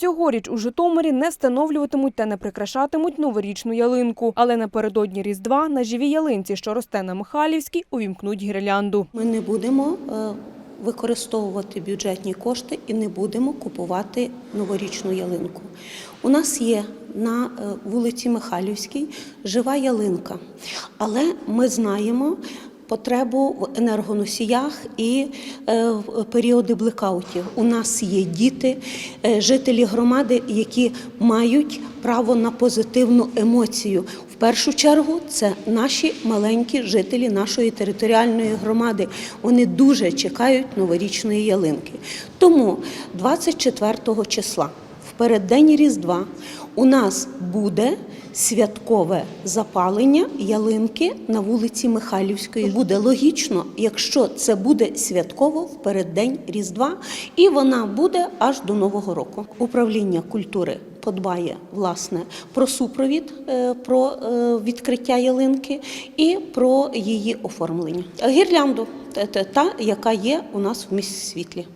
Цьогоріч у Житомирі не встановлюватимуть та не прикрашатимуть новорічну ялинку. Але напередодні Різдва на живій ялинці, що росте на Михайлівській, увімкнуть гірлянду. Ми не будемо е, використовувати бюджетні кошти і не будемо купувати новорічну ялинку. У нас є на е, вулиці Михайлівській жива ялинка, але ми знаємо. Потребу в енергоносіях і е, періоди блекаутів. У нас є діти, е, жителі громади, які мають право на позитивну емоцію. В першу чергу це наші маленькі жителі нашої територіальної громади. Вони дуже чекають новорічної ялинки. Тому 24 числа, в переддень Різдва, у нас буде святкове запалення ялинки на вулиці Михайлівської. Буде логічно, якщо це буде святково в переддень Різдва, і вона буде аж до Нового року. Управління культури подбає власне про супровід, е, про е, відкриття ялинки і про її оформлення. Гірлянду та- яка є у нас в місті світлі.